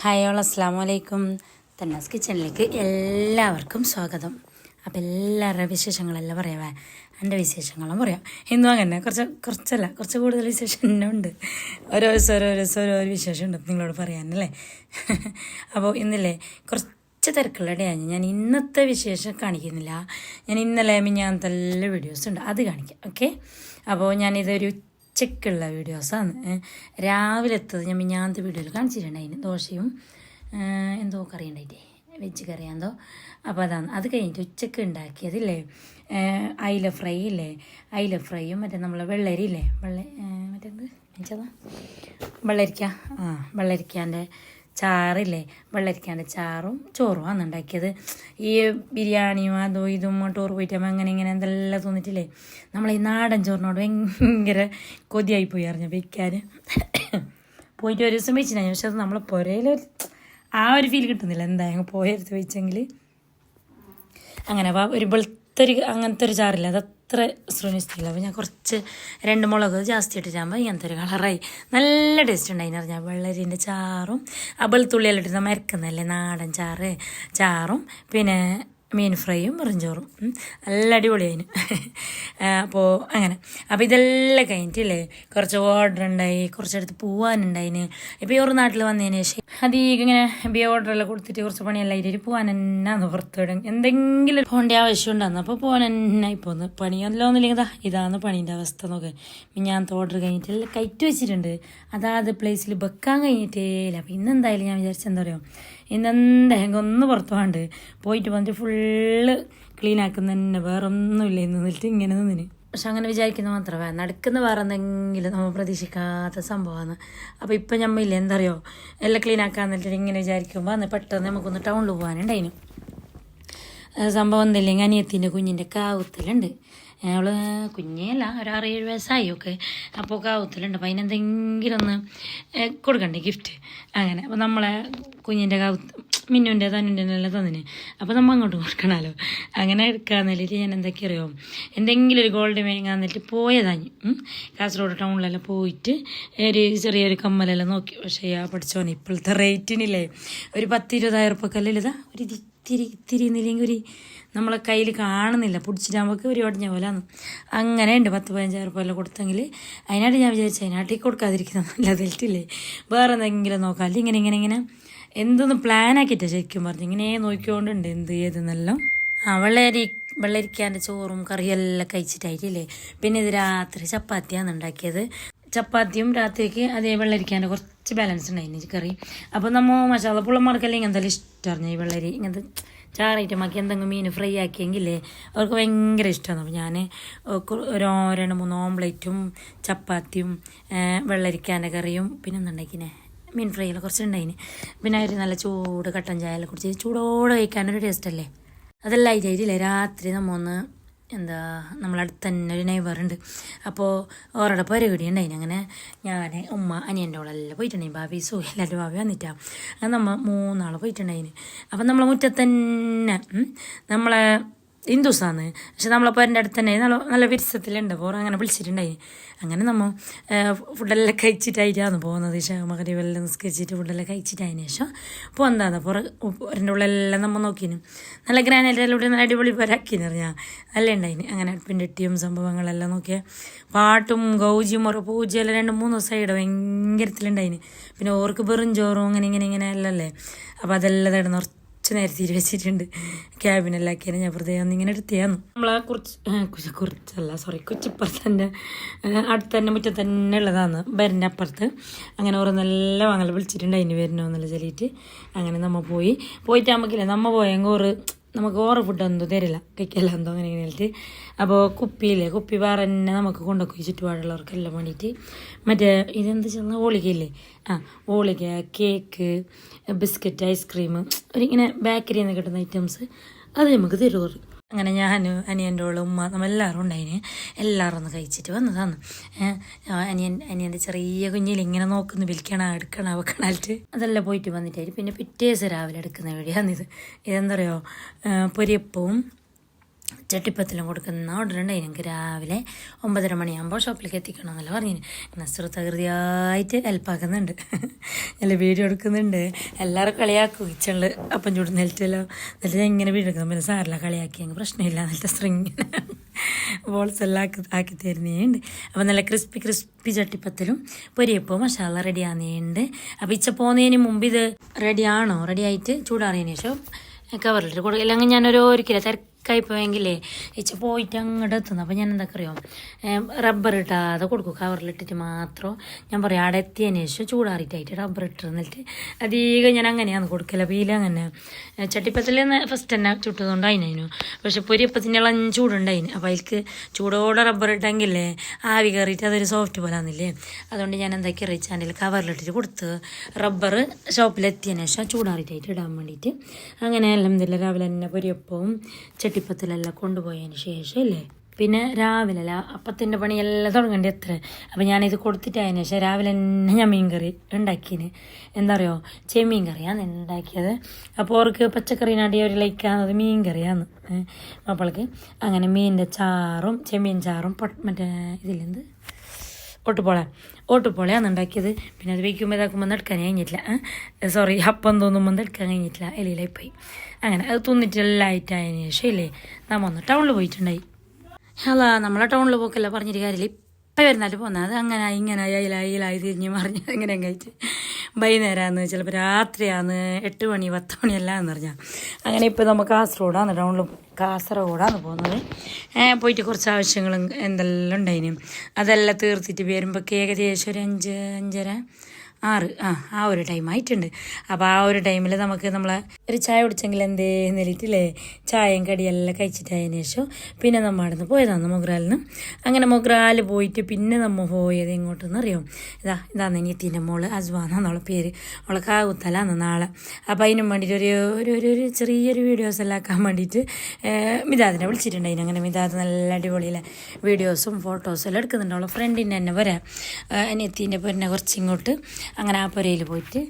Hi all അസ്സാം വലൈക്കും തന്നാസ് കിച്ചണിലേക്ക് എല്ലാവർക്കും സ്വാഗതം. അപ്പോൾ എല്ലാവരുടെ വിശേഷങ്ങളെല്ലാം പറയാവേ? എന്റെ വിശേഷങ്ങളും പറയാം. ഇന്നും അങ്ങനെ. കുറച്ച് കുറച്ചല്ല കുറച്ച് കൂടുതൽ വിശേഷം തന്നെ ഉണ്ട് ഓരോ ദിവസം ഓരോ ദിവസം ഓരോ വിശേഷം ഉണ്ട് നിങ്ങളോട് പറയാനല്ലേ? അപ്പോൾ ഇന്നില്ലേ കുറച്ച് തിരക്കുള്ള ഡേയാണ് ഞാൻ ഇന്നത്തെ വിശേഷം കാണിക്കുന്നില്ല. ഞാൻ ഇന്നലെ മിഞ്ഞാന്നത്തെ വീഡിയോസ് ഉണ്ട്. അത് കാണിക്കാം. ഓക്കെ അപ്പോൾ ഞാനിതൊരു ഉച്ചക്കുള്ള വീഡിയോസാണ് രാവിലത്തത് ഞാൻ മിഞ്ഞാന്ത വീഡിയോയിൽ കാണിച്ചിട്ടുണ്ടായിന് ദോശയും എന്തോ കറി ഉണ്ടായിട്ടേ വെജ് കറി എന്തോ. അപ്പോൾ അതാണ്. അത് കഴിഞ്ഞിട്ട് ഉച്ചയ്ക്ക് ഉണ്ടാക്കിയതില്ലേ അയില ഫ്രൈ ഇല്ലേ അയില ഫ്രൈയും മറ്റേ നമ്മളെ വെള്ളരി ഇല്ലേ വെള്ള മറ്റേ മറ്റേത് വെള്ളരിക്ക. ആ വെള്ളരിക്കാന്റെ ചാറില്ലേ? വെള്ളരിക്കാന്റെ ചാറും ചോറും ആണ് ഉണ്ടാക്കിയത്. ഈ ബിരിയാണിയും അതോ ഇതും ടൂർ പോയിട്ട് അങ്ങനെ ഇങ്ങനെ എന്തെല്ലാം തോന്നിട്ടില്ലേ നമ്മൾ ഈ നാടൻ ചോറിനോട് ഭയങ്കര കൊതിയായി പോയി അറിഞ്ഞു വയ്ക്കാൻ പോയിട്ട് ഒരു ദിവസം വെച്ചിട്ടുണ്ടായി പക്ഷെ അത് നമ്മളെ പുരയിലൊരു ആ ഒരു ഫീൽ കിട്ടുന്നില്ല. എന്താ പോയെടുത്ത് വെച്ചെങ്കിൽ അങ്ങനെ ഒരു വെളുത്തൊരു അങ്ങനത്തെ ഒരു ചാറില്ല. അത് അത്ര ശ്രമിച്ചില്ല അപ്പോൾ ഞാൻ കുറച്ച് രണ്ട് മുളക് ജാസ്തി ഇട്ടിട്ടാകുമ്പോൾ ഇങ്ങനത്തെ ഒരു കളറായി. നല്ല ടേസ്റ്റ് ഉണ്ടായി പറഞ്ഞാൽ വെള്ളരിന്റെ ചാറും ആ വെളുത്തുള്ളിയെല്ലാം ഇട്ടിട്ട് മരക്കുന്നല്ലേ നാടൻ ചാറ്? ചാറും പിന്നെ മീൻ ഫ്രൈയും വെറുംചോറും. നല്ല അടിപൊളിയായിന് അപ്പോൾ അങ്ങനെ. അപ്പോൾ ഇതെല്ലാം കഴിഞ്ഞിട്ടില്ലേ? കുറച്ച് ഓർഡർ ഉണ്ടായി കുറച്ചടുത്ത് പോവാനുണ്ടായിന്. ഇപ്പോൾ ഈ ഒരു നാട്ടിൽ വന്നതിന് ശേഷം അധികം ഇങ്ങനെ ബി ഓർഡറെല്ലാം കൊടുത്തിട്ട് കുറച്ച് പണിയെല്ലാം ഇരിക്കും പോകാൻ എന്നാന്ന് പുറത്തുവിടും എന്തെങ്കിലും പോകേണ്ട ആവശ്യം ഉണ്ടായിരുന്നു അപ്പോൾ പോകാൻ എന്നാ ഇപ്പോൾ ഒന്ന് പണിയല്ലോ ഒന്നുമില്ലെങ്കിൽ ഇതാ ഇതാണ് പണീന്റെ അവസ്ഥ നോക്ക്. ഞാൻ ഓർഡർ കഴിഞ്ഞിട്ട് എല്ലാം കയറ്റി വെച്ചിട്ടുണ്ട്. അതാത് പ്ലേസിൽ വെക്കാൻ കഴിഞ്ഞിട്ടേ ഇല്ല. അപ്പോൾ ഇന്നെന്തായാലും ഞാൻ വിചാരിച്ചെന്താ പറയുക ഇന്നെന്തായാലും ഒന്ന് പുറത്തു പോകാണ്ട് പോയിട്ട് വന്നിട്ട് ഫുള്ള് ക്ലീൻ ആക്കുന്ന തന്നെ വേറെ ഒന്നുമില്ല ഇന്ന് നിന്നിട്ട് ഇങ്ങനെ നിന്നിന്. പക്ഷെ അങ്ങനെ വിചാരിക്കുന്ന മാത്രമേ. നടക്കുന്ന വേറെ എന്തെങ്കിലും നമ്മൾ പ്രതീക്ഷിക്കാത്ത സംഭവമാണ്. അപ്പോൾ ഇപ്പം ഞമ്മയില്ല എന്താ അറിയോ എല്ലാം ക്ലീൻ ആക്കാൻ എന്നിട്ട് ഇങ്ങനെ വിചാരിക്കുമ്പോൾ അന്ന് പെട്ടെന്ന് നമുക്കൊന്ന് ടൗണിൽ പോകാനുണ്ടായിരുന്നു സംഭവം എന്തില്ലെങ്കിൽ അനിയത്തിന്റെ കുഞ്ഞിന്റെ കാവുത്തലുണ്ട് അവൾ കുഞ്ഞേല്ല ഒരു ആറ് ഏഴ് വയസ്സായി ഒക്കെ അപ്പോൾ കാവത്തിലുണ്ട് അപ്പോൾ അതിനെന്തെങ്കിലും ഒന്ന് കൊടുക്കണ്ടേ ഗിഫ്റ്റ് അങ്ങനെ അപ്പോൾ നമ്മളെ കുഞ്ഞിന്റെ കാവുത്ത് മിന്നുന്റെ തന്നിന്റെ എല്ലാം തന്നിന് അപ്പോൾ നമ്മൾ അങ്ങോട്ട് കൊടുക്കണമല്ലോ അങ്ങനെ എടുക്കാന്ന് വെച്ചിട്ട് ഞാൻ എന്തൊക്കെ അറിയോ എന്തെങ്കിലും ഒരു ഗോൾഡ് മേങ്ങാന്നിട്ട് പോയതാണ് കാസർഗോഡ് ടൗണിലെല്ലാം പോയിട്ട് ഒരു ചെറിയൊരു കമ്മലെല്ലാം നോക്കി പക്ഷേ ആ പഠിച്ചോനെ ഇപ്പോഴത്തെ റേറ്റിനില്ലേ ഒരു പത്ത് ഇരുപതായിരം ഇതാ ഒരു ഇത്തിരി ഇത്തിരി എന്നില്ലെങ്കിൽ ഒരു നമ്മളെ കയ്യിൽ കാണുന്നില്ല. പിടിച്ചിട്ടാകുമ്പോൾ ഒരു ഒടിഞ്ഞ പോലെയാണ് അങ്ങനെ ഉണ്ട് പത്ത് പതിനഞ്ചായിരം റുപ്യ കൊടുത്തെങ്കിൽ അതിനായിട്ട് ഞാൻ വിചാരിച്ചു കൊടുക്കാതിരിക്കുന്നത് കൊടുക്കാതിരിക്കുന്ന തെറ്റില്ലേ വേറെ എന്തെങ്കിലും നോക്കാം. അല്ലെങ്കിൽ ഇങ്ങനെ ഇങ്ങനെ ഇങ്ങനെ. എന്തൊന്ന് പ്ലാൻ ആക്കിയിട്ടാണ് ശരിക്കും പറഞ്ഞു. ഇങ്ങനെ നോക്കിക്കൊണ്ടുണ്ട് എന്ത് ഏതെന്നെല്ലാം. ആ വെള്ളരി വെള്ളരിക്കാന്റെ ചോറും കറിയെല്ലാം കഴിച്ചിട്ടായിട്ടില്ലേ പിന്നെ ഇത് രാത്രി ചപ്പാത്തിയാണ് ഉണ്ടാക്കിയത്. ചപ്പാത്തിയും രാത്രിക്ക് അതേ വെള്ളരിക്കാന്റെ കുറച്ച് ബാലൻസ് ഉണ്ടായിരുന്നു കറി. അപ്പോൾ നമ്മൾ മസാല പുള്ളമാർക്കെല്ലാം ഇങ്ങനത്തെ ഇഷ്ടമായിരുന്നു ഈ വെള്ളരി ഇങ്ങനത്തെ ചാറായിട്ടുമാക്കി എന്തെങ്കിലും മീൻ ഫ്രൈ ആക്കിയെങ്കിലേ അവർക്ക് ഭയങ്കര ഇഷ്ടമാണ് അപ്പോൾ ഞാൻ ഒരു രണ്ട് മൂന്ന് ഓംപ്ലേറ്റും ചപ്പാത്തിയും വെള്ളരിക്കാന്റെ കറിയും പിന്നെ എന്തുണ്ടാക്കിനെ മീൻ ഫ്രൈയെല്ലാം കുറച്ച് ഉണ്ടായിന് പിന്നെ ഒരു നല്ല ചൂട് കട്ടൻ ചായ എല്ലാം കുടിച്ച് ചൂടോടെ കഴിക്കാനൊരു ടേസ്റ്റ് അല്ലേ? അതെല്ലാം ഇതായിട്ടില്ലേ രാത്രി നമ്മ ഒന്ന് എന്താ നമ്മളടുത്ത് തന്നെ ഒരു നൈബറുണ്ട് അപ്പോൾ ഓരോടെ പരിപാടി ഉണ്ടായിന് അങ്ങനെ ഞാൻ ഉമ്മ അനിയന്റെ ഓളെല്ലാം പോയിട്ടുണ്ടായി ഭാവി സു എല്ലാവരും ഭാവി വന്നിട്ടാണ് അങ്ങനെ നമ്മൾ മൂന്നാൾ പോയിട്ടുണ്ടായിന്. അപ്പം നമ്മളെ മുറ്റത്തന്നെ നമ്മളെ ഹിന്ദുസാണ് പക്ഷെ നമ്മളപ്പോൾ എന്റെ അടുത്ത് തന്നെ നല്ല നല്ല വിരസത്തിലുണ്ട്. അപ്പോൾ അങ്ങനെ വിളിച്ചിട്ടുണ്ടായി. അങ്ങനെ നമ്മൾ ഫുഡെല്ലാം കഴിച്ചിട്ടായിട്ടാണ് പോകുന്നത്. മകരീവെല്ലാം നിസ്കരിച്ചിട്ട് ഫുഡെല്ലാം കഴിച്ചിട്ടായതിനു ശേഷം പോകുന്നതാണ് പുറ എന്റെ ഉള്ളിലെല്ലാം നമ്മൾ നോക്കിന്. നല്ല ഗ്രാനൈറ്റിലൂടെ നല്ല അടിപൊളി പോരാക്കിയെന്ന് പറഞ്ഞാൽ നല്ല ഉണ്ടായിന്. അങ്ങനെ അടുപ്പിന്റെ ഇട്ടിയും സംഭവങ്ങളെല്ലാം നോക്കിയാൽ പാട്ടും ഗൗജിയും ഓരോ പൂജയെല്ലാം രണ്ട് മൂന്ന് ദിവസമായിട്ട് ഭയങ്കരത്തിലുണ്ടായിന്. പിന്നെ ഓർക്ക് വെറും ചോറും അങ്ങനെ ഇങ്ങനെ ഇങ്ങനെ അല്ലല്ലേ അപ്പോൾ അതെല്ലാം തടന്ന് കുറച്ച് നേരത്തെ വെച്ചിട്ടുണ്ട്. ക്യാബിനെല്ലാക്കിയാൽ ഞാൻ വെറുതെ ഒന്ന് ഇങ്ങനെ എടുത്തിയാന്നു. നമ്മളെ കുറച്ച് കുറച്ച് കുറച്ചല്ല സോറി കൊച്ചിപ്പുറത്തന്നെ അടുത്ത് തന്നെ മുറ്റത്ത് തന്നെ ഉള്ളതാണ്. വരന്റെ അപ്പുറത്ത്. അങ്ങനെ ഓരോ നല്ല വാങ്ങൽ വിളിച്ചിട്ടുണ്ട്. അതിന് വരണോന്നുള്ള ചൊല്ലിയിട്ട് അങ്ങനെ നമ്മൾ പോയി. പോയിട്ട് നമുക്കില്ല നമ്മ പോയെങ്കിൽ ഓറ് നമുക്ക് ഓറ ഫുഡൊന്നും തരില്ല. കഴിക്കല്ല എന്തോ അങ്ങനെ ഇങ്ങനെ അപ്പോൾ കുപ്പിയില്ലേ കുപ്പി വേറെ തന്നെ നമുക്ക് കൊണ്ടുപോയി ചുറ്റുപാടുള്ളവർക്കെല്ലാം വേണ്ടിയിട്ട് മറ്റേ ഇതെന്ത് ചെന്ന ഓളികയില്ലേ? ആ ഓളിക കേക്ക് ബിസ്ക്കറ്റ് ഐസ്ക്രീം ഒരിങ്ങനെ ബേക്കറിയിൽ നിന്ന് കിട്ടുന്ന ഐറ്റംസ് അത് നമുക്ക് തരുമോ അങ്ങനെ ഞാൻ അനിയന്റെ ഓൾ ഉമ്മ നമ്മളെല്ലാവരും ഉണ്ടായിന്. എല്ലാവരും ഒന്ന് കഴിച്ചിട്ട് വന്നതാണ്. അനിയൻ അനിയന്റെ ചെറിയ കുഞ്ഞിൽ ഇങ്ങനെ നോക്കുന്നു വിൽക്കണ എടുക്കണ വെക്കണാലിട്ട് അതെല്ലാം പോയിട്ട് വന്നിട്ടായിട്ട് പിന്നെ പിറ്റേ ദിവസം രാവിലെ എടുക്കുന്ന വഴിയാണിത് ഇതെന്താ പറയുക പൊരിയപ്പവും ചട്ടിപ്പത്തിലും കൊടുക്കുന്ന ഓർഡർ ഉണ്ടായി രാവിലെ ഒമ്പതര മണിയാകുമ്പോൾ ഷോപ്പിലേക്ക് എത്തിക്കണം എന്നല്ല പറഞ്ഞു നസ്രു തകൃതിയായിട്ട് ഹെൽപ്പാക്കുന്നുണ്ട്. നല്ല വീഡിയോ എടുക്കുന്നുണ്ട്. എല്ലാവരും കളിയാക്കും. കിച്ചണിൽ അപ്പം ചൂട് നെൽറ്റല്ലോ എന്നിട്ട് ഞാൻ ഇങ്ങനെ വീഡിയോ എടുക്കുന്നു. പിന്നെ സാറില്ല കളിയാക്കി. പ്രശ്നമില്ല. എന്നിട്ട് സ്ട്രിങ് ബോൾസ് എല്ലാം ആക്കി ആക്കി തരുന്നുണ്ട് അപ്പം നല്ല ക്രിസ്പി ക്രിസ്പി ചട്ടിപ്പത്തിലും പൊരിയപ്പോൾ മസാല റെഡി ആകുന്നുണ്ട് അപ്പം ഇച്ച പോകുന്നതിന് മുമ്പ് ഇത് റെഡിയാണോ റെഡി ആയിട്ട് ചൂടാറിയതിന് ശേഷം കവറിലിട്ട് കൊടുക്കും അല്ലെങ്കിൽ ഞാനൊരു ഒരു കിലോ തിരക്കായി പോയെങ്കിലേ ഇച്ച പോയിട്ട് അങ്ങോട്ട് എത്തുന്നു. അപ്പം ഞാൻ എന്താ അറിയോ റബ്ബർ ഇട്ടാതെ കൊടുക്കും. കവറിലിട്ടിട്ട് മാത്രം ഞാൻ പറയും അവിടെ എത്തിയതിന് ശേഷം ചൂടാറിയിട്ടായിട്ട് റബ്ബർ ഇട്ടിരുന്നിട്ട് അധികം ഞാൻ അങ്ങനെയാണ് കൊടുക്കല. പീല അങ്ങനെ ചട്ടിപ്പത്തിൽ ഫസ്റ്റ് തന്നെ ചുട്ടതുകൊണ്ട് അതിനു പക്ഷെ പൊരിയപ്പത്തിന്റെ ഇളം ചൂടുണ്ടായിന്. അപ്പോൾ അതിൽക്ക് ചൂടോടെ റബ്ബർ ഇട്ടെങ്കിലേ ആവി കയറിയിട്ട് അതൊരു സോഫ്റ്റ് പോലെ ആന്നില്ലേ അതുകൊണ്ട് ഞാൻ എന്താക്കി അറിയിച്ചാൽ കവറിലിട്ടിട്ട് കൊടുത്ത് റബ്ബർ ഷോപ്പിലെത്തിയതിന് ശേഷം ചൂടാറിയിട്ടായിട്ട് ഇടാൻ വേണ്ടിയിട്ട് അങ്ങനെ എല്ലാം ഇതിൽ രാവിലെ തന്നെ പൊരിയപ്പവും ചട്ടിപ്പത്തിലെല്ലാം കൊണ്ടുപോയതിന് ശേഷം അല്ലേ? പിന്നെ രാവിലെ അപ്പത്തിന്റെ പണിയെല്ലാം തുടങ്ങേണ്ടി എത്ര? അപ്പം ഞാനിത് കൊടുത്തിട്ടായതിനു ശേഷം രാവിലെ തന്നെ ഞാൻ മീൻ കറി ഉണ്ടാക്കിന്. എന്താ പറയുക ചെമ്മീൻ കറിയാണ് ഉണ്ടാക്കിയത്. അപ്പോൾ അവർക്ക് പച്ചക്കറിനാട്ടി ഒരു ലൈക്കാന്നത് മീൻ കറിയാണ് മപ്പൾക്ക് അങ്ങനെ മീനിന്റെ ചാറും ചെമ്മീൻ ചാറും പൊട്ട മറ്റേ ഇതിലെന്ത്? ഓട്ടുപോള. ഓട്ടുപോളയാണ് ഉണ്ടാക്കിയത്. പിന്നെ അത് വയ്ക്കുമ്പോൾ ഇതാക്കുമ്പോൾ എടുക്കാൻ കഴിഞ്ഞിട്ടില്ല. സോറി അപ്പം തോന്നുമ്പോൾ എടുക്കാൻ കഴിഞ്ഞിട്ടില്ല. എലിയിലായി പോയി. അങ്ങനെ അത് തിന്നിട്ടെല്ലാം ആയിട്ടായതിനു ശേഷം ഇല്ലേ നമ്മ ഒന്ന് ടൗണിൽ പോയിട്ടുണ്ടായി. അല്ല നമ്മളെ ടൗണിൽ പോക്കല്ല പറഞ്ഞിട്ട് കാര്യമില്ല ഇപ്പം വരുന്നാലും പോന്നത് അത് അങ്ങനെ ഇങ്ങനെ അയിലായി തിരിഞ്ഞ് മറിഞ്ഞ് അങ്ങനെ കഴിച്ച് വൈകുന്നേരമാണ് ചിലപ്പോൾ രാത്രിയാണ് എട്ട് മണി പത്ത് എന്ന് പറഞ്ഞാൽ അങ്ങനെ ഇപ്പോൾ നമ്മൾ കാസർഗോഡാണ് ടൗണിൽ കാസർഗോഡാണ് പോകുന്നത് പോയിട്ട് കുറച്ച് ആവശ്യങ്ങളും എന്തെല്ലാം ഉണ്ടായിനും. അതെല്ലാം തീർത്തിട്ട് വരുമ്പോൾ ഏകദേശം ഒരു അഞ്ച് അഞ്ചര ആറ് ആ ആ ഒരു ടൈം ആയിട്ടുണ്ട്. അപ്പോൾ ആ ഒരു ടൈമിൽ നമുക്ക് നമ്മളെ ഒരു ചായ കുടിച്ചെങ്കിൽ എന്തേ നിലയിട്ടില്ലേ ചായയും കടിയെല്ലാം കഴിച്ചിട്ടായതിനു ശേഷം പിന്നെ നമ്മൾ അവിടെ നിന്ന് പോയതാണ് മൊഗ്രാലിന് അങ്ങനെ മൊഗ്രാൽ പോയിട്ട് പിന്നെ നമ്മൾ പോയത് എങ്ങോട്ടെന്ന് അറിയാം? ഇതാ ഇതാന്ന് അനിയത്തിന്റെ മോൾ അസ്വാന്നാണ് പേര്. അവളെ കാകുത്തലാന്ന് നാളെ. അപ്പോൾ അതിനും വേണ്ടിയിട്ട് ഒരു ഒരു ഒരു ഒരു ചെറിയൊരു വീഡിയോസ് എല്ലാം ആക്കാൻ വേണ്ടിയിട്ട് മിതാദിനെ വിളിച്ചിട്ടുണ്ടായിരുന്നു. അങ്ങനെ മിതാദ് നല്ല അടിപൊളിയിലെ വീഡിയോസും ഫോട്ടോസും എല്ലാം എടുക്കുന്നുണ്ട്. അവളെ ഫ്രണ്ടിന്റെ തന്നെ വരാം. അനിയത്തിന്റെ പൊന്നെ കുറച്ച് ഇങ്ങോട്ട് അങ്ങനെ ആ പുരയിൽ പോയിട്ട്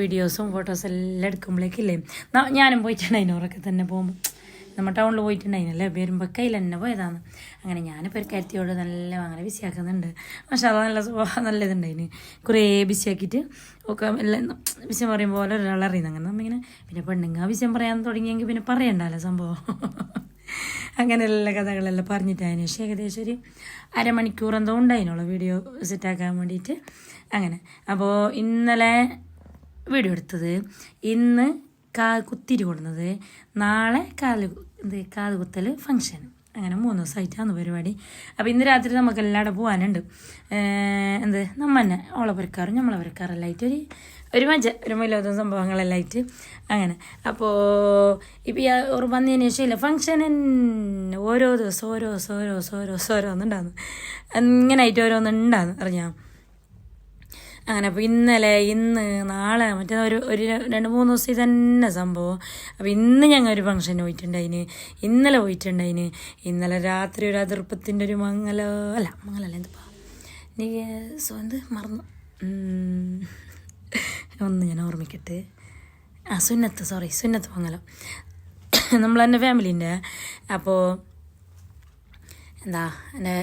വീഡിയോസും ഫോട്ടോസും എല്ലാം എടുക്കുമ്പോഴേക്കില്ലേ ഞാനും പോയിട്ടുണ്ടായിരുന്നു ഉറക്കെ തന്നെ പോകുമ്പോൾ നമ്മൾ ടൗണിൽ പോയിട്ടുണ്ടായിരുന്നല്ലേ വരുമ്പോൾ കയ്യിൽ തന്നെ പോയതാണ്. അങ്ങനെ ഞാനിപ്പോൾ ഒരു കരുത്തിയോട് നല്ല അങ്ങനെ ബിസിയാക്കുന്നുണ്ട് പക്ഷെ അത് നല്ല സ്വഭാവം നല്ല ഇതുണ്ടായിന് കുറേ ബിസിയാക്കിയിട്ട് ഒക്കെ എല്ലാം വിഷയം പറയുമ്പോൾ പോലെ ഒരാൾ അറിയുന്നത് അങ്ങനെ നമ്മിങ്ങനെ പിന്നെ പെണ്ണുങ്ങ വിഷയം പറയാൻ തുടങ്ങിയെങ്കിൽ പിന്നെ പറയണ്ടല്ലോ സംഭവം? അങ്ങനെ എല്ലാ കഥകളെല്ലാം പറഞ്ഞിട്ടായിരുന്നു പക്ഷേ ഏകദേശം ഒരു അരമണിക്കൂർ എന്തോ ഉണ്ടായിരുന്നുള്ളൂ വീഡിയോ സെറ്റാക്കാൻ വേണ്ടിയിട്ട്. അങ്ങനെ. അപ്പോൾ ഇന്നലെ വീഡിയോ എടുത്തത് ഇന്ന് കാ കുത്തിരി കൊടുന്നത് നാളെ കാൽ എന്ത് കാത് കുത്തൽ ഫങ്ഷൻ അങ്ങനെ മൂന്ന് ദിവസമായിട്ടാണ് പരിപാടി. അപ്പോൾ ഇന്ന് രാത്രി നമുക്ക് എല്ലാവിടെ പോകാനുണ്ട് എന്ത് നമ്മ തന്നെ ഓളെ പുരക്കാറും നമ്മളെ പുരക്കാറെല്ലാം ആയിട്ട് ഒരു ഒരു മജ ഒരു മയിലോതും സംഭവങ്ങളെല്ലാം ആയിട്ട് അങ്ങനെ. അപ്പോൾ ഇപ്പോൾ ഈ ഒരു വന്നതിന് ശേഷം ഇല്ല ഫങ്ഷൻ ഓരോ ദിവസം ഓരോ ദിവസം ഓരോ ദിവസം ഓരോ ദിവസം ഓരോന്നുണ്ടാകുന്നു അങ്ങനെ ആയിട്ട് ഓരോന്നുണ്ടാകുന്നു അറിഞ്ഞാൽ അങ്ങനെ അപ്പോൾ ഇന്നലെ ഇന്ന് നാളെ മറ്റേ ഒരു ഒരു രണ്ട് മൂന്ന് ദിവസം തന്നെ സംഭവം. അപ്പോൾ ഇന്ന് ഞങ്ങൾ ഒരു ഫംഗ്ഷന് പോയിട്ടുണ്ടായിന്. ഇന്നലെ പോയിട്ടുണ്ടായിന്. ഇന്നലെ രാത്രി ഒരു അതിർപ്പത്തിന്റെ ഒരു മംഗല അല്ല മംഗലല്ല എന്തുപ്പാ എനിക്ക് സോ എന്ത്? മറന്നു. ഒന്ന് ഞാൻ ഓർമ്മിക്കട്ടെ. ആ സുന്നത്ത് സോറി സുന്നത്ത് മംഗലം. തന്നെ ഫാമിലിന്റെ അപ്പോൾ എന്താ എന്റെ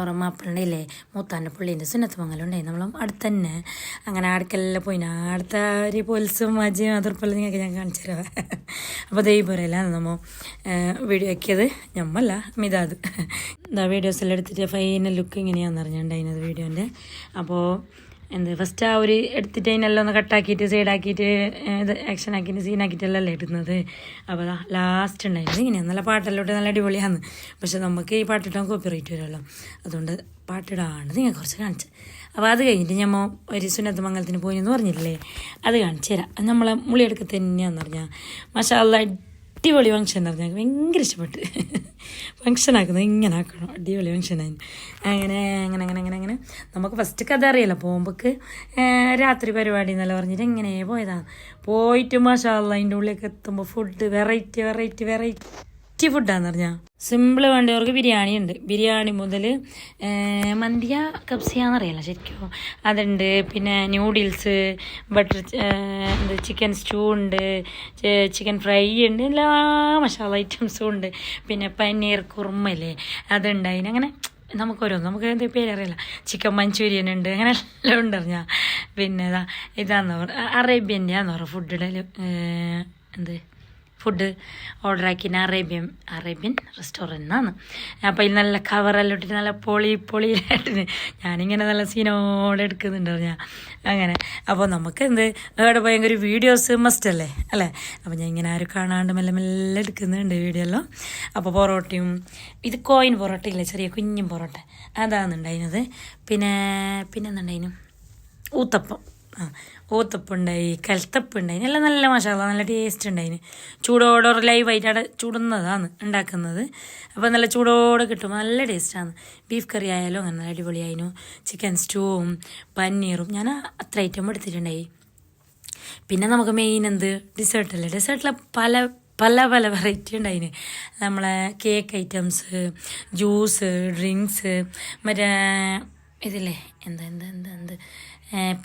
ഓരോ മാപ്പിളുണ്ടല്ലേ മൂത്താന്റെ പുള്ളീന്റെ സുന്നത്ത് മംഗലുണ്ടായി നമ്മൾ അടുത്ത് തന്നെ അങ്ങനെ ആടക്കെല്ലാം പോയിന്. അടുത്ത ഒരു പോലീസും മജയും അതിർപ്പെല്ലാം നിങ്ങൾക്ക് ഞാൻ കാണിച്ചു തരാം. അപ്പോൾ ദൈവപുരയിലാണ് നമ്മൾ വീഡിയോ ആക്കിയത് ഞമ്മല്ല മിതാത് എന്താ വീഡിയോസ് എല്ലാം എടുത്തിട്ട് ഫൈനൽ ലുക്ക് ഇങ്ങനെയാണെന്ന് അറിഞ്ഞിട്ടുണ്ടായിരുന്നത് വീഡിയോന്റെ അപ്പോൾ എന്ത് ഫസ്റ്റ് ആ ഒരു എടുത്തിട്ട് അതിനെല്ലാം ഒന്ന് കട്ടാക്കിയിട്ട് സൈഡാക്കിയിട്ട് ഇത് ആക്ഷൻ ആക്കിയിട്ട് സീനാക്കിയിട്ടല്ലേ ഇടുന്നത്. അപ്പോൾ ലാസ്റ്റ് ഉണ്ടായിരുന്നു ഇങ്ങനെ നല്ല പാട്ടെല്ലോട്ട് നല്ല അടിപൊളിയാണ്. പക്ഷെ നമുക്ക് ഈ പാട്ടിട്ടാൻ കോപ്പി റേറ്റ് വരുമല്ലോ. അതുകൊണ്ട് പാട്ടിടാണ്ട് നിങ്ങൾ കുറച്ച് കാണിച്ചു. അപ്പോൾ അത് കഴിഞ്ഞിട്ട് ഞമ്മ ഒരു സുനത്ത് മംഗലത്തിന് പോയി എന്ന് പറഞ്ഞില്ലേ അത് കാണിച്ചു തരാം. അത് നമ്മളെ മുളിയെടുക്ക തന്നെയാന്ന് പറഞ്ഞാൽ മഷാല്ല അടിപൊളി ഫംഗ്ഷൻ എന്ന് പറഞ്ഞാൽ ഭയങ്കര ഇഷ്ടപ്പെട്ട്. ഫംഗ്ഷൻ ആക്കുന്നത് ഇങ്ങനെ ആക്കണം. അടിപൊളി ആയിരുന്നു. അങ്ങനെ അങ്ങനെ അങ്ങനെ അങ്ങനെ അങ്ങനെ. നമുക്ക് ഫസ്റ്റ് കഥ അറിയാലോ. പോകുമ്പോൾക്ക് രാത്രി പരിപാടി എന്നല്ല പറഞ്ഞിട്ട് എങ്ങനെ പോയതാണ് പോയിട്ട് മാഷാല്ല അതിന്റെ ഉള്ളിലേക്ക് എത്തുമ്പോൾ food variety variety variety variety ഫുഡാന്ന് പറഞ്ഞാൽ സിമ്പിൾ വേണ്ടവർക്ക് ബിരിയാണി ഉണ്ട്. ബിരിയാണി മുതൽ മന്തിയ കബ്സിയാന്ന് കബ്സിയാന്നറിയില്ല ശരിക്കും. അതുണ്ട് പിന്നെ ന്യൂഡിൽസ് ബട്ടർ എന്ത് ചിക്കൻ സ്റ്റൂ ഉണ്ട് ചിക്കൻ ഫ്രൈ ഉണ്ട് എല്ലാ മസാല ഐറ്റംസും ഉണ്ട്. പിന്നെ പനീർ കുറുമല്ലേ അതുണ്ട്. അതിനങ്ങനെ നമുക്കോരോന്ന് നമുക്ക് എന്ത് പേരറിയില്ല. ചിക്കൻ മഞ്ചൂരിയൻ ഉണ്ട്. അങ്ങനെ എല്ലാം ഉണ്ട് പറഞ്ഞാൽ പിന്നെ ഇതാ ഇതാന്ന് പറ അറേബ്യന്റെ ആന്ന് പറഞ്ഞ ഫുഡിടെ എന്ത്? ഫുഡ് ഓർഡർ ആക്കിന അറേബ്യൻ അറേബ്യൻ റെസ്റ്റോറന്റ് എന്നാണ് അപ്പോൾ ഇതിൽ നല്ല കവറെല്ലാം ഇട്ടിട്ട് നല്ല പൊളി പൊളിയിലായിട്ട് ഞാനിങ്ങനെ നല്ല സീനോടെ എടുക്കുന്നുണ്ട് ഞാൻ. അങ്ങനെ. അപ്പോൾ നമുക്ക് എന്ത്? അവിടെ ഭയങ്കര വീഡിയോസ് മസ്റ്റ് അല്ലേ? അല്ലേ? അപ്പോൾ ഞാൻ ഇങ്ങനെ ആരും കാണാണ്ട് മെല്ലെ മെല്ലെ എടുക്കുന്നുണ്ട് വീഡിയോ എല്ലാം. അപ്പോൾ പൊറോട്ടയും ഇത് കോയിൻ പൊറോട്ട ചെറിയ കുഞ്ഞും പൊറോട്ട. അതാണ് ഉണ്ടായിരുന്നത് പിന്നെ പിന്നെ എന്തുണ്ടായിരുന്നു ഊത്തപ്പം. ആ ഓത്തപ്പുണ്ടായി കൽത്തപ്പം ഉണ്ടായി എല്ലാം നല്ല മസാല നല്ല ടേസ്റ്റ് ഉണ്ടായിന് ചൂടോടെ ലൈവായിട്ട് അവിടെ ചൂടുന്നതാണ് ഉണ്ടാക്കുന്നത്. അപ്പോൾ നല്ല ചൂടോടെ കിട്ടും നല്ല ടേസ്റ്റാണ്. ബീഫ് കറി ആയാലും അങ്ങനെ നല്ല അടിപൊളിയായിരുന്നു ചിക്കൻ സ്റ്റൂവും പനീറും ഞാൻ അത്ര ഐറ്റം എടുത്തിട്ടുണ്ടായി. പിന്നെ നമുക്ക് മെയിൻ എന്ത്? ഡിസേർട്ടല്ലേ ഡിസേർട്ടിൽ പല പല പല വെറൈറ്റി ഉണ്ടായിന്. നമ്മളെ കേക്ക് ഐറ്റംസ് ജ്യൂസ് ഡ്രിങ്ക്സ് മറ്റേ ഇതില്ലേ എന്താ എന്താ എന്താ എന്ത്?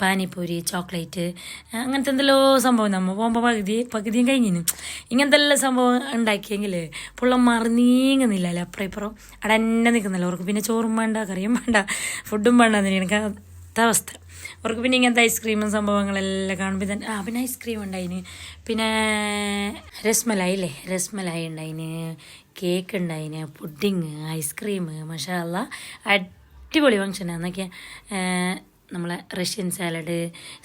പാനിപ്പൂരി ചോക്ലേറ്റ് അങ്ങനത്തെ എന്തെല്ലോ സംഭവം നമ്മൾ പോകുമ്പോൾ പകുതി പകുതിയും കഴിഞ്ഞിന്. ഇങ്ങനത്തെ എല്ലാ സംഭവം ഉണ്ടാക്കിയെങ്കിൽ പുള്ളന്മാർ നീങ്ങുന്നില്ലല്ലോ അപ്പുറം ഇപ്പുറം അവിടെ തന്നെ നിൽക്കുന്നില്ല. അവർക്ക് പിന്നെ ചോറും വേണ്ട കറിയും വേണ്ട ഫുഡും വേണ്ട എനിക്ക് അവസ്ഥ. അവർക്ക് പിന്നെ ഇങ്ങനത്തെ ഐസ്ക്രീമും സംഭവങ്ങളെല്ലാം കാണുമ്പോൾ തന്നെ ആ പിന്നെ ഐസ്ക്രീം ഉണ്ടായിന്. പിന്നെ രസ്മലായി അല്ലേ രസ്മലായി ഉണ്ടായിന്. കേക്ക് ഉണ്ടായിന്. പുഡിങ് ഐസ്ക്രീം മഷാല്ല അടിപൊളി ഫങ്ഷനാണ് എന്നൊക്കെ നമ്മളെ റഷ്യൻ സാലഡ്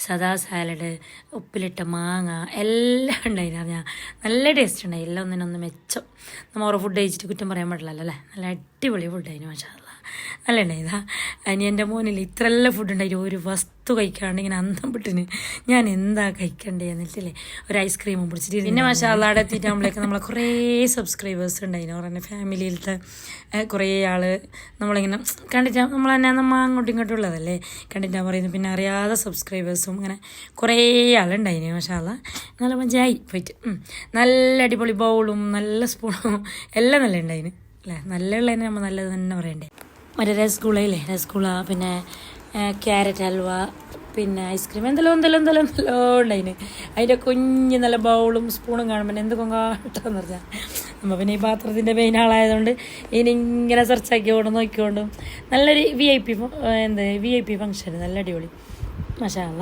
സദാ സാലഡ് ഉപ്പിലിട്ട മാങ്ങ എല്ലാം ഉണ്ടായിരുന്നു പറഞ്ഞാൽ നല്ല ടേസ്റ്റ് ഉണ്ടായി. എല്ലാം ഒന്നിനൊന്ന് മെച്ചം. നമ്മൾ ഓരോ ഫുഡ് കഴിച്ചിട്ട് കുറ്റം പറയാൻ പാടില്ലല്ലോ അല്ലേ? നല്ല അടിപൊളി ഫുഡായിരുന്നു മഷാല്ല നല്ല ഇതാ അനി എന്റെ മോനിൽ ഇത്രയെല്ലാം ഫുഡ് ഉണ്ടായി ഒരു വസ്തു കഴിക്കാണ്ട് ഇങ്ങനെ അന്തം വിട്ടിന്. ഞാൻ എന്താ കഴിക്കണ്ടേ എന്നിട്ടില്ലേ ഒരു ഐസ്ക്രീമും പിടിച്ചിട്ട് പിന്നെ മഷാല അവിടെ എത്തിയിട്ടാകുമ്പോഴേക്ക് നമ്മളെ കുറേ സബ്സ്ക്രൈബേഴ്സ് ഉണ്ടായിരുന്നു പറഞ്ഞ ഫാമിലിയിലത്തെ കുറേ ആൾ നമ്മളിങ്ങനെ കണ്ടിട്ട് നമ്മൾ തന്നെ നമ്മൾ അങ്ങോട്ടും ഇങ്ങോട്ടും ഉള്ളതല്ലേ? കണ്ടിട്ടാ പറയുന്നത് പിന്നെ അറിയാതെ സബ്സ്ക്രൈബേഴ്സും ഇങ്ങനെ കുറേ ആളുണ്ടായിന് മഷാല നല്ല മജയായി പോയിട്ട്. നല്ല അടിപൊളി ബൗളും നല്ല സ്പൂണും എല്ലാം നല്ല ഉണ്ടായിന്. അല്ലേ? നല്ല ഉള്ളതിനെ നമ്മൾ നല്ലത് തന്നെ പറയണ്ടേ. മറ്റേ രസഗുളയില്ലേ രസഗുള പിന്നെ ക്യാരറ്റ് ഹൽവ പിന്നെ ഐസ്ക്രീം എന്തെല്ലാം എന്തെല്ലാം എന്തെല്ലാം എന്തെല്ലോ ഉണ്ടായിന് അതിന്റെ കുഞ്ഞ് നല്ല ബൗളും സ്പൂണും കാണുമ്പോൾ എന്ത് കൊങ്കാട്ടെന്ന് പറഞ്ഞാൽ നമ്മൾ പിന്നെ ഈ പാത്രത്തിന്റെ മെയിൻ ആളായതുകൊണ്ട് ഇനി ഇങ്ങനെ സെർച്ച് ആക്കിക്കൊണ്ടും നോക്കിക്കൊണ്ടും. നല്ലൊരു വി ഐ പി എന്ത് വി ഐ പി ഫംഗ്ഷൻ നല്ല അടിപൊളി. മഷാല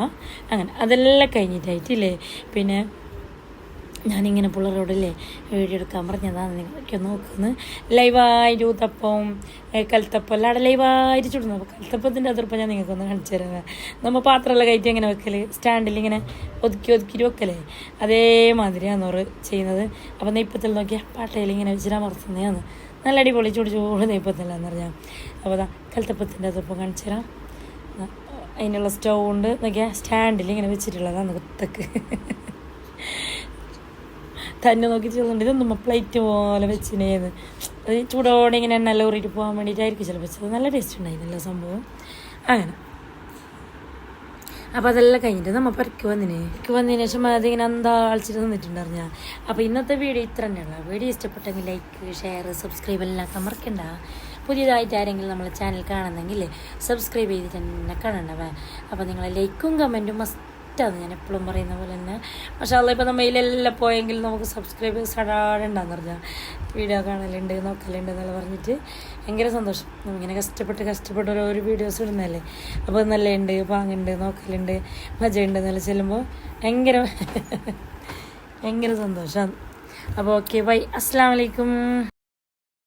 അങ്ങനെ അതെല്ലാം കഴിഞ്ഞിട്ടായിട്ടില്ലേ? പിന്നെ ഞാനിങ്ങനെ പിള്ളേരോടല്ലേ വീഡിയോ എടുക്കാൻ പറഞ്ഞതാണ്. നിങ്ങളൊക്കെ ഊത്തപ്പവും ഏ, കൽത്തപ്പം. ലൈവായി ലൈവായിട്ട് ചുടുന്നു അപ്പോൾ കൽത്തപ്പത്തിന്റെ അതിർപ്പം ഞാൻ നിങ്ങൾക്കൊന്ന് കാണിച്ചു തരാം. നമ്മൾ പാത്രമെല്ലാം കയറ്റി എങ്ങനെ വെക്കൽ സ്റ്റാൻഡിൽ ഇങ്ങനെ ഒതുക്കി ഒതുക്കി വെക്കലേ. അതേമാതിരിയാണ് ഓറ് ചെയ്യുന്നത്. അപ്പോൾ നെയ്പ്പത്തിൽ നോക്കിയാൽ പാട്ടയിൽ ഇങ്ങനെ വെച്ചിട്ട് മറത്തുന്നതാണ് നല്ല അടിപൊളി ചൂട് ചൂട് നെയ്പ്പത്തില്ലാന്ന് പറഞ്ഞാൽ അപ്പോൾ അതാ കൽത്തപ്പത്തിന്റെ അതിർപ്പം കാണിച്ചു തരാം. അതിനുള്ള സ്റ്റൗ ഉണ്ട്. നോക്കിയാൽ സ്റ്റാൻഡിൽ ഇങ്ങനെ വെച്ചിട്ടുള്ളതാണ് കുത്തക്ക്. തന്നെ നോക്കി ചെയ്യുന്നുണ്ട് ഇതൊന്നും പ്ലേറ്റ് പോലെ വെച്ചിനേന്ന്. അത് ചൂടോടെ ഇങ്ങനെ എണ്ണ ഊറിയിട്ട് പോകാൻ വേണ്ടിയിട്ടായിരിക്കും ചിലപ്പോൾ വെച്ചത്. നല്ല ടേസ്റ്റ് ഉണ്ടായി നല്ല സംഭവം അങ്ങനെ. അപ്പോൾ അതെല്ലാം കഴിഞ്ഞിട്ട് നമ്മൾ പരക്ക് വന്നിന്. പരക്ക് വന്നതിന് ശേഷം അതിങ്ങനെ എന്താ അളിച്ചിട്ട് നിന്നിട്ടുണ്ടറിഞ്ഞാൽ അപ്പോൾ ഇന്നത്തെ വീഡിയോ ഇത്ര തന്നെയുള്ള. വീഡിയോ ഇഷ്ടപ്പെട്ടെങ്കിൽ ലൈക്ക് ഷെയർ സബ്സ്ക്രൈബ് എല്ലാം മറക്കണ്ട. പുതിയതായിട്ട് ആരെങ്കിലും നമ്മളെ ചാനൽ കാണുന്നെങ്കിൽ സബ്സ്ക്രൈബ് ചെയ്തിട്ട് തന്നെ കാണണ്ടവ അപ്പോൾ നിങ്ങളെ ലൈക്കും കമന്റും മസ്റ്റാണ് ഞാൻ എപ്പോഴും പറയുന്ന പോലെ തന്നെ. പക്ഷേ അല്ല ഇപ്പോൾ നമ്മൾ ഇതിലെല്ലാം പോയെങ്കിൽ നമുക്ക് സബ്സ്ക്രൈബേഴ്സ് അടാടുണ്ടാന്ന് പറഞ്ഞാൽ വീഡിയോ കാണലുണ്ട് നോക്കലുണ്ട് എന്നെല്ലാം പറഞ്ഞിട്ട് ഭയങ്കര സന്തോഷം. നമ്മളിങ്ങനെ കഷ്ടപ്പെട്ട് കഷ്ടപ്പെട്ട് ഓരോ വീഡിയോസ് ഇടുന്നതല്ലേ? അപ്പോൾ നല്ല ഉണ്ട് പാങ്ങുണ്ട് നോക്കലുണ്ട് മജയുണ്ട് എന്നെല്ലാം ചെല്ലുമ്പോൾ ഭയങ്കര ഭയങ്കര സന്തോഷമാണ് അപ്പോൾ ഓക്കെ ബൈ അസ്സാം വലൈക്കും